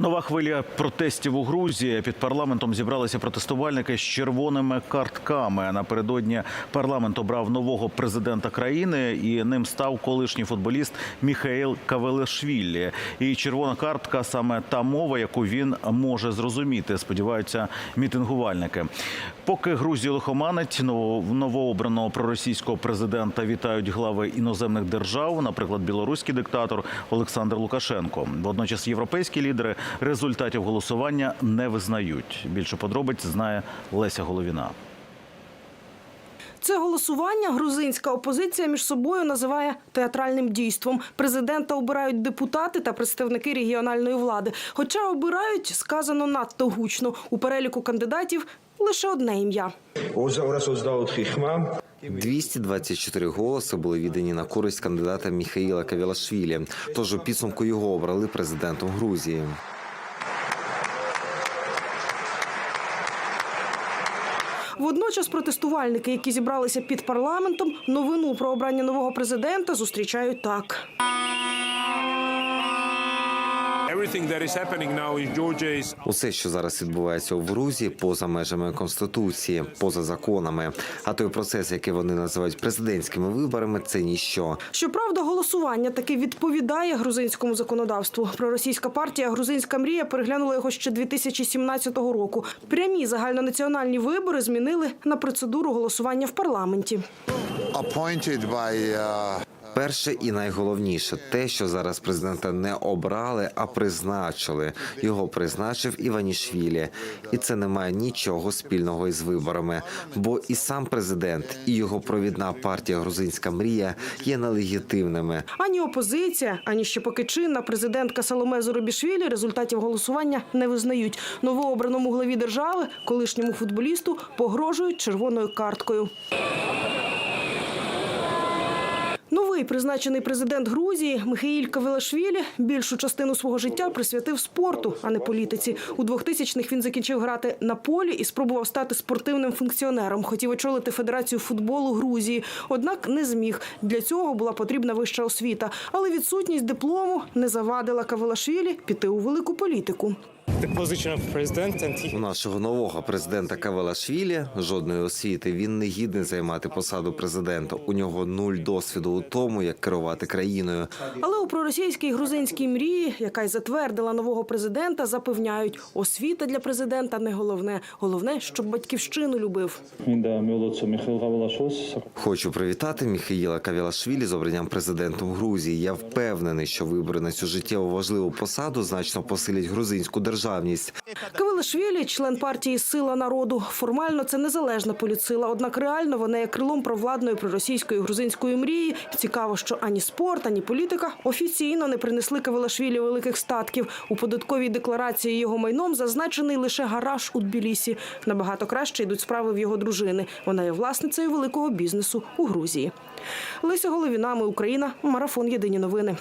Нова хвиля протестів у Грузії. Під парламентом зібралися протестувальники з червоними картками. Напередодні парламент обрав нового президента країни, і ним став колишній футболіст Міхаїл Кавелешвілі. І червона картка саме та мова, яку він може зрозуміти. Сподіваються мітингувальники. Поки Грузію лихоманить, ново- новообраного проросійського президента вітають глави іноземних держав, наприклад, білоруський диктатор Олександр Лукашенко. Водночас європейські лідери результатів голосування не визнають. Більше подробиць знає Леся Головіна. Це голосування грузинська опозиція між собою називає театральним дійством. Президента обирають депутати та представники регіональної влади. Хоча обирають сказано надто гучно. У переліку кандидатів лише одне ім'я. 224 хіхма. 224 голоси були віддані на користь кандидата Міхаїла Кавілашвілі. Тож у підсумку його обрали президентом Грузії. Водночас протестувальники, які зібралися під парламентом, новину про обрання нового президента зустрічають так. Усе, що зараз відбувається у Грузії, поза межами конституції, поза законами. А той процес, який вони називають президентськими виборами, це ніщо. Щоправда, голосування таки відповідає грузинському законодавству. Проросійська партія Грузинська мрія переглянула його ще 2017 року. Прямі загальнонаціональні вибори змінили на процедуру голосування в парламенті. appointed by uh, Перше і найголовніше те, що зараз президента не обрали, а призначили. Його призначив Іванішвілі, і це не має нічого спільного із виборами. Бо і сам президент, і його провідна партія Грузинська мрія є нелегітимними. Ані опозиція, ані ще поки чинна президентка Саломе Зоробішвілі результатів голосування не визнають. Новообраному главі держави, колишньому футболісту, погрожують червоною карткою. Новий призначений президент Грузії Михаїль Кавелашвілі більшу частину свого життя присвятив спорту, а не політиці. У 2000-х він закінчив грати на полі і спробував стати спортивним функціонером. Хотів очолити федерацію футболу Грузії, однак не зміг. Для цього була потрібна вища освіта. Але відсутність диплому не завадила Кавелашвілі піти у велику політику. У нашого нового президента Кавелашвілі жодної освіти він не гідний займати посаду президента. У нього нуль досвіду у тому, як керувати країною. Але у проросійській грузинській мрії, яка й затвердила нового президента, запевняють, освіта для президента не головне. Головне, щоб батьківщину любив. Хочу привітати Міхаїла Кавілашвілі з обранням президентом Грузії. Я впевнений, що вибори на цю життєво важливу посаду значно посилять грузинську державу державність. Кавелашвілі – член партії Сила народу. Формально це незалежна політсила, однак реально вона є крилом провладної проросійської грузинської мрії. Цікаво, що ані спорт, ані політика офіційно не принесли Кавелашвілі великих статків. У податковій декларації його майном зазначений лише гараж у Тбілісі. Набагато краще йдуть справи в його дружини. Вона є власницею великого бізнесу у Грузії. Леся Головіна, ми Україна. Марафон. Єдині новини.